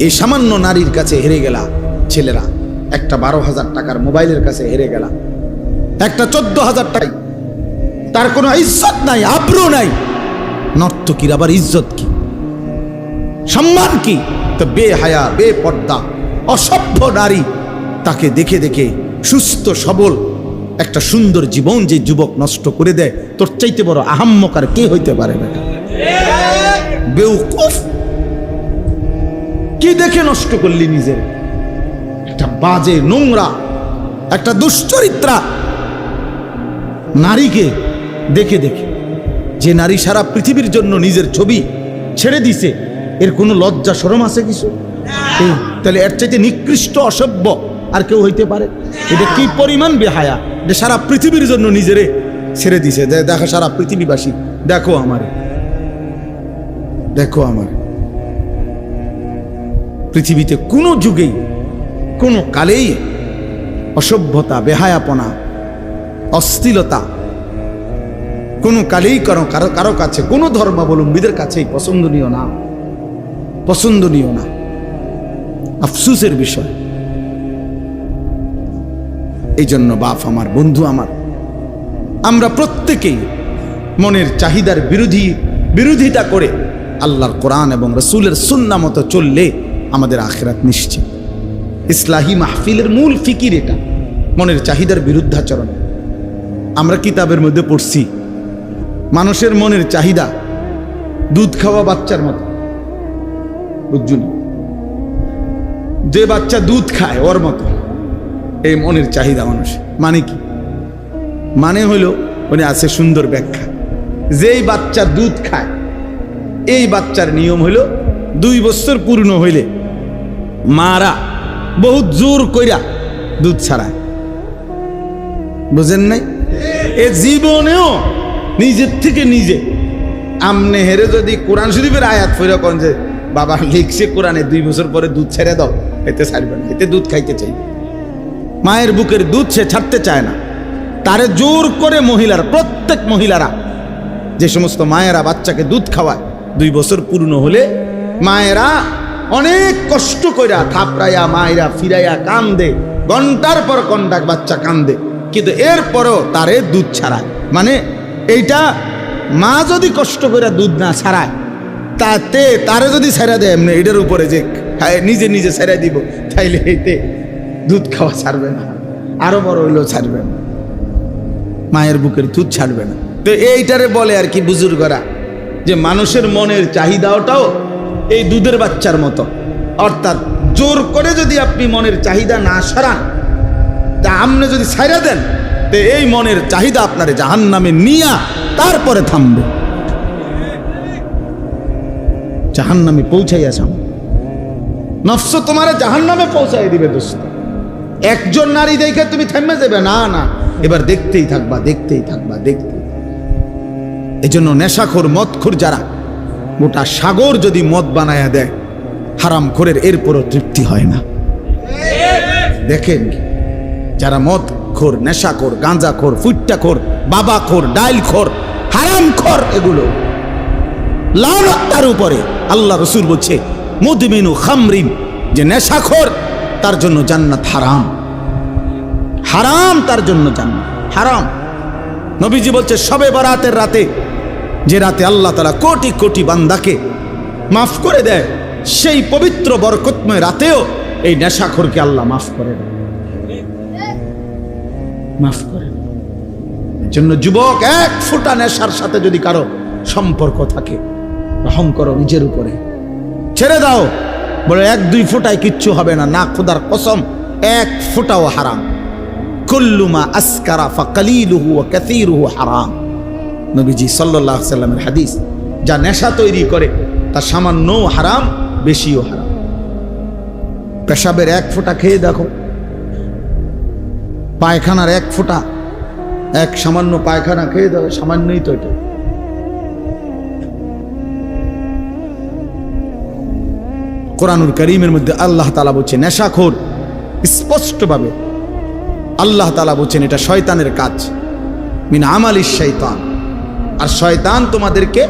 এই সামান্য নারীর কাছে হেরে গেলা ছেলেরা। একটা বারো হাজার টাকার মোবাইলের কাছে হেরে গেলা। একটা চোদ্দ হাজার টাকা তার কোনো ইজ্জত নাই, আব্রু নাই। নর্তকীর আবার ইজ্জত কি? সম্মান কি? তো বে হায়া বে বেপর্দা, অসভ্য নারী তাকে দেখে দেখে সুস্থ, সবল, একটা সুন্দর জীবন যে যুবক নষ্ট করে দেয়, তোর চাইতে বড় আহাম্মকার কে হইতে পারে না? বেউকুফ। কি দেখে নষ্ট করলি নিজের? একটা বাজে নোংরা, একটা দুশ্চরিত্রা নারীকে দেখে দেখে। যে নারী সারা পৃথিবীর জন্য নিজের ছবি ছেড়ে দিছে, এর কোনো লজ্জা সরম আছে কিছু? তাহলে এর চাইতে নিকৃষ্ট, অসভ্য আর কেউ হইতে পারে? এটা কি পরিমাণ বেহায়া যে সারা পৃথিবীর জন্য নিজেরে ছেড়ে দিছে? দেখো সারা পৃথিবীবাসী, দেখো আমারে। দেখো আমার। পৃথিবীতে কোনো যুগেই, কোনো কালেই অসভ্যতা, বেহায়াপনা অস্থিলতা কোনো কালেই কারও কারও কারও কাছে, কোনো ধর্মাবলম্বীদের কাছেই পছন্দনীয় না পছন্দনীয় না। আফসুসের বিষয়। এই জন্য বাপ আমার, বন্ধু আমার, আমরা প্রত্যেকেই মনের চাহিদার বিরোধী, বিরোধিতা করে আল্লাহর কোরআন এবং রসুলের সুন্না মতো চললে আমাদের আখেরাত নিশ্চিত। ইসলাহি মাহফিলের মূল ফিকির এটা, মনের চাহিদার বিরুদ্ধাচরণ। আমরা কিতাবের মধ্যে পড়ছি, মানুষের মনের চাহিদা দুধ খাওয়া বাচ্চার মতো। বুঝছুন? যে বাচ্চা দুধ খায় ওর মতো, এই মনের চাহিদা মানুষ। মানে কি? মানে হইল উনি আছে সুন্দর ব্যাখ্যা। যেই বাচ্চা দুধ খায়, এই বাচ্চার নিয়ম হইল দুই বছর পূর্ণ হইলে মারা বহুত জোর কইরা দুধ ছাড়ায়। বুঝেন নাই? এ জীবনেও নিজের থেকে নিজে আমনে হেরে যদি কোরআন শরীফের আয়াত ফিরে কন যে, বাবা, লিখছে কোরআনে দুই বছর পরে দুধ ছেড়ে দাও, এতে ছাড়বে না, এতে দুধ খাইতে চাই। মায়ের বুকের দুধ সে ছাড়তে চায় না। তারে জোর করে মহিলার, প্রত্যেক মহিলারা যে সমস্ত মায়েরা বাচ্চাকে দুধ খাওয়ায়, দুই বছর পূর্ণ হলে মায়েরা অনেক কষ্ট কইরা থাপড়াইয়া মায়েরা ফিরাইয়া কান্দে, ঘণ্টার পর ঘণ্টা বাচ্চা কান্দে। কিন্তু এরপরও তারে দুধ ছাড়ায়। মানে এইটা মা যদি কষ্ট করে দুধ না ছাড়ায়, তাতে তারে যদি ছেড়ে দেয়, এমনি এটার উপরে যে নিজে নিজে ছেড়ে দিব, তাইলে এইতে দুধ খাওয়া ছাড়বে না, আরও বড় হইলেও ছাড়বে না। মায়ের বুকের দুধ ছাড়বে না। তো এইটারে বলে আর কি বুজুর্গরা, যে মানুষের মনের চাহিদাটাও এই দুধের বাচ্চার মতো। অর্থাৎ জোর করে যদি আপনি মনের চাহিদা না সরান, তা আপনি যদি ছাইরা দেন, তো এই মনের চাহিদা আপনার জাহান নামে নিয়া তারপরে থামবে। জাহান নামে পৌঁছাইয়া যাও। নফস তোমার জাহান নামে পৌঁছাই দিবে, দোস্ত। একজন নারী দেখে তুমি থেমে যাবে, না না। এবার দেখতেই থাকবা দেখতেই থাকবা দেখতে এই জন্য নেশাখোর, মদখোর যারা গোটা সাগর যদি মদ বানায়া দেয়, হারাম খোরের এরপরও তৃপ্তি হয় না। দেখেন যারা মদ খোর নেশাখোর গাঁজাখোর ফুট্টাখোর বাবাখোর ডাইলখোর হারামখোর এগুলো লানত তার উপরে আল্লাহ রসুল বলছে, মুদমিনু খামরিন যে নেশাখোর তার জন্য জান্নাত হারাম। হারাম তার জন্য জান্নাত। হারাম। নবীজি বলছে, সবে বরাতের রাতে যে রাতে আল্লাহ তারা কোটি কোটি বান্দাকে মাফ করে দেয়, সেই পবিত্র বরকতময় রাতেও এই নেশাখোরকে আল্লাহ মাফ করে দেয় মাফ করে জন্য যুবক এক ফোঁটা নেশার সাথে যদি কারও সম্পর্ক থাকে রহম করো নিজের উপরে। ছেড়ে দাও, বলে এক দুই ফোঁটায় কিচ্ছু হবে না না খোদার কসম, এক ফোঁটাও হারাম। কুল্লুমা আসকারা ফাকালিলুহু ওয়া কাসীরুহু হারাম। নবীজি আলাইহি সাল্লামের হাদিস, যা নেশা তৈরি করে, তা সামান্যও হারাম, বেশিও হারাম। পেশাবের এক ফোঁটা খেয়ে দেখো, পায়খানার এক ফোঁটা, এক সামান্য পায়খানা খেয়ে দেখো, সামান্যই তো এটা। কোরআনুল করিমের মধ্যে আল্লাহ তালা বলছে নেশাখোর, স্পষ্টভাবে আল্লাহ তালা বলছেন, এটা শয়তানের কাজ। মিন আমালিস শৈতান আর শয়তান তোমাদেরকে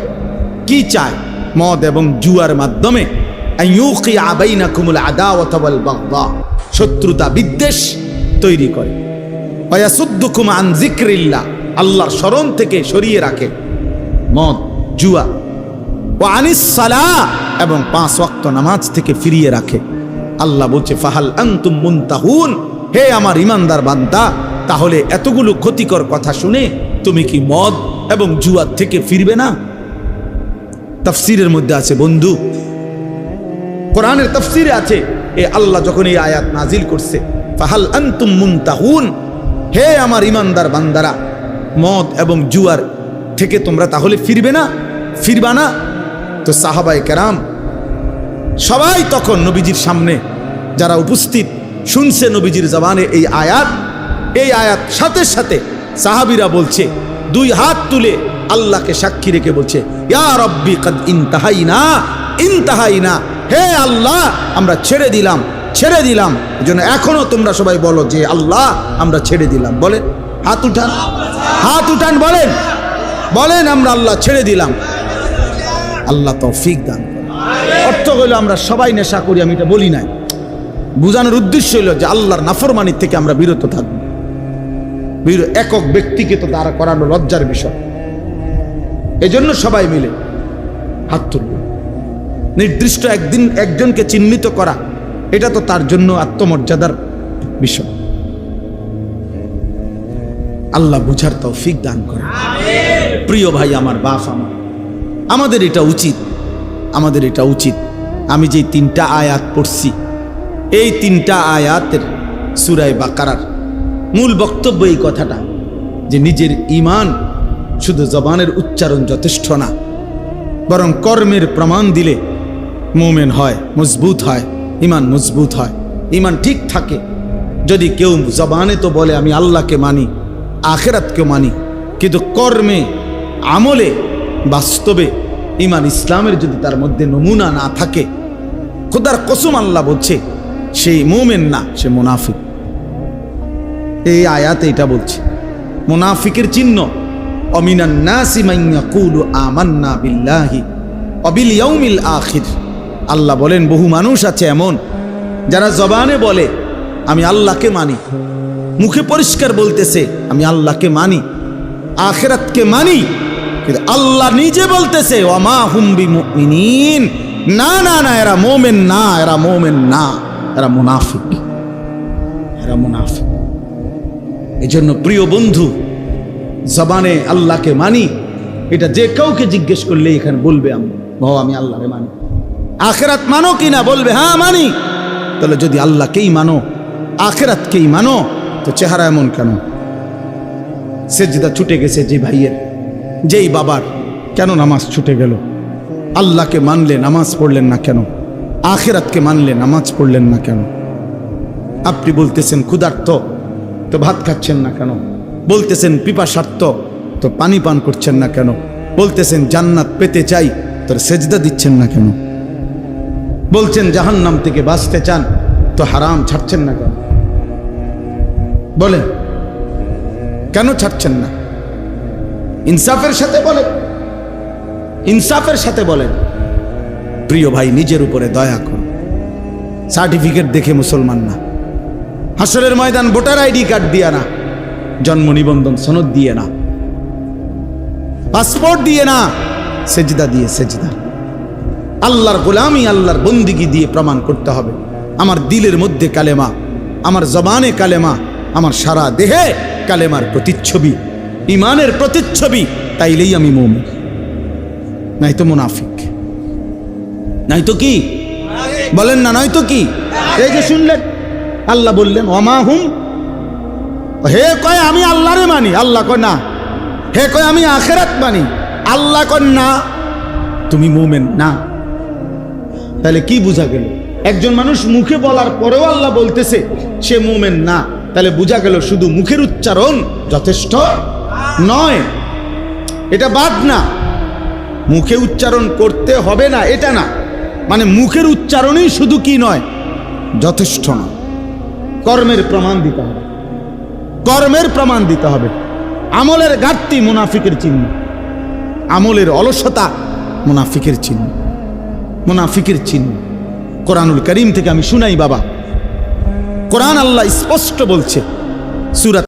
কি চায়? মদ এবং জুয়ার মাধ্যমে। শত্রুতা বিদ্বেষ তৈরি করে। আল্লাহর স্মরণ থেকে সরিয়ে রাখে। মদ, জুয়া। ও আনিস সালাহ। এবং পাঁচ ওয়াক্ত নামাজ থেকে ফিরিয়ে রাখে। আল্লাহ বলছে, ফাহাল আনতুম মুনতাহুন। হে আমার ইমানদার বান্দা তাহলে এতগুলো ক্ষতিকর কথা শুনে তুমি কি মদ এবং জুয়ার থেকে ফিরবে না? তাফসিরের মধ্যে আছে, বন্ধু। কোরআনের তাফসিরে আছে, এ আল্লাহ যখন এই আয়াত নাজিল করছে, ফাহাল আনতুম মুনতাহুন, হে আমার ইমানদার বান্দারা, মদ এবং জুয়ার থেকে তোমরা তাহলে ফিরবে না? ফিরবা না? তো সাহাবাই কেরাম, সবাই তখন নবীজির সামনে, যারা উপস্থিত, শুনছে নবীজির জবানে এই আয়াত এই আয়াত সাথে সাথে সাহাবিরা বলছে, দুই হাত তুলে আল্লাহকে সাক্ষী রেখে বলছে, ইয়া কদ ইনতাহাইনা ইনতাহাইনা, হে আল্লাহ, আমরা ছেড়ে দিলাম ছেড়ে দিলাম। এজন্য এখনও তোমরা সবাই বলো যে, আল্লাহ, আমরা ছেড়ে দিলাম। বলেন, হাত উঠান হাত উঠান, বলেন বলেন, আমরা আল্লাহ ছেড়ে দিলাম। আল্লাহ তৌফিক দান। অর্থ হইল আমরা সবাই নেশা করি, আমি এটা বলি নাই। বোঝানোর উদ্দেশ্য হইল যে, আল্লাহর নাফরমানির থেকে আমরা বিরত থাকব। একক ব্যক্তিকে তো দাঁড়া করানো লজ্জার বিষয়। এজন্য সবাই মিলে হাত তুলব। নির্দিষ্ট একদিন একজনকে চিহ্নিত করা, এটা তো তার জন্য আত্মমর্যাদার বিষয়। আল্লাহ বুঝার তৌফিক দান করে প্রিয় ভাই, আমার বাপ, আমার। আমাদের এটা উচিত, আমাদের এটা উচিত। আমি যে তিনটা আয়াত পড়ছি, এই তিনটা আয়াতের সুরায় বাকারার মূল বক্তব্য এই কথাটা, যে নিজের ইমান শুধু জবানের উচ্চারণ যথেষ্ট না, বরং কর্মের প্রমাণ দিলে মোমেন হয়, মজবুত হয় ইমান মজবুত হয়। ইমান ঠিক থাকে। যদি কেউ জবানে তো বলে, আমি আল্লাহকে মানি, আখেরাতকে মানি, কিন্তু কর্মে, আমলে, বাস্তবে ইমান ইসলামের যদি তার মধ্যে নমুনা না থাকে, খোদার কসুম আল্লাহ বলছে, সেই মোমেন না, সে মুনাফিক। এই আয়াতে এটা বলছে। মুনাফিকের চিহ্ন আল্লাহ বলেন, বহু মানুষ আছে এমন, যারা জবানে বলে, আমি আল্লাহকে মানি। মুখে পরিষ্কার বলতেছে, আমি আল্লাহকে মানি। আখেরাতকে মানি, কিন্তু আল্লাহ নিজে বলতেছে ওমা হুম্বি মুমিনিন না না না, এরা মোমেন না, এরা মোমেন না, এরা মুনাফিক। এরা মুনাফিক। এজন্য প্রিয় বন্ধু, জবানে আল্লাহকে মানি, এটা যে কাউকে জিজ্ঞেস করলে এখানে বলবে আমি ভাও আমি আল্লাহকে মানি। আখেরাত মানো কি না বলবে? হ্যাঁ মানি। তাহলে যদি আল্লাহকেই মানো, আখেরাতকেই মানো, তো চেহারা এমন কেন? সেজদা ছুটে গেছে যে ভাইয়ের, যেই বাবার, কেন নামাজ ছুটে গেল? আল্লাহকে মানলে নামাজ পড়লেন না কেন? আখেরাতকে মানলে নামাজ পড়লেন না কেন? আপনি বলতেছেন, ক্ষুধার্ত। তো ভাত খাচ্ছেন না কেন? বলতেছেন পিপাসার্থ। তো পানি পান করছেন না কেন? বলতেছেন জান্নাত পেতে চাই তোর সেজদা দিচ্ছেন না কেন? বলছেন জাহান্নাম থেকে বাঁচতে চান তো হারাম ছাড়ছেন না কেন? বলেন কেন ছাড়ছেন না? ইনসাফের সাথে বলেন। ইনসাফের সাথে বলেন। প্রিয় ভাই নিজের উপরে দয়া করুন। সার্টিফিকেট দেখে মুসলমান না। হাসরের ময়দান ভোটার আইডি কার্ড দিয়ে না, জন্ম নিবন্ধন সনদ দিয়ে না, পাসপোর্ট দিয়ে না, সেজদা দিয়ে সেজদা। আল্লাহর গোলামি, আল্লাহর বন্দিগি দিয়ে প্রমাণ করতে হবে। আমার দিলের মধ্যে কালেমা, আমার জবানে কালেমা, আমার সারা দেহে কালেমার প্রতিচ্ছবি ইমানের প্রতিচ্ছবি, তাইলেই আমি মোম নাই তো মুনাফিক। নাই তো কি? বলেন না নয় তো কি? এই যে শুনলেন আল্লাহ বললেন অমা হুম? হে কয়, আমি আল্লাহরে মানি। আল্লাহ কয়, না। হে কয়, আমি আখেরাত মানি। আল্লাহ কয়, না। তুমি মোমেন? না। তাহলে কি বোঝা গেল? একজন মানুষ মুখে বলার পরেও আল্লাহ বলতেছে, সে মোমেন না। তাহলে বোঝা গেল শুধু মুখের উচ্চারণ যথেষ্ট নয়। এটা বাদ না। মুখে উচ্চারণ করতে হবে না, এটা না। মানে মুখের উচ্চারণই শুধু কি নয়, যথেষ্ট নয়। কর্মের প্রমাণ দিতে হবে। কর্মের প্রমাণ দিতে হবে। আমলের ঘাটতি মুনাফিকের চিহ্ন। আমলের অলসতা মুনাফিকের চিহ্ন। মুনাফিকের চিহ্ন। কোরআনুল করিম থেকে আমি শুনাই, বাবা। কোরআন আল্লাহ স্পষ্ট বলছে সুরাত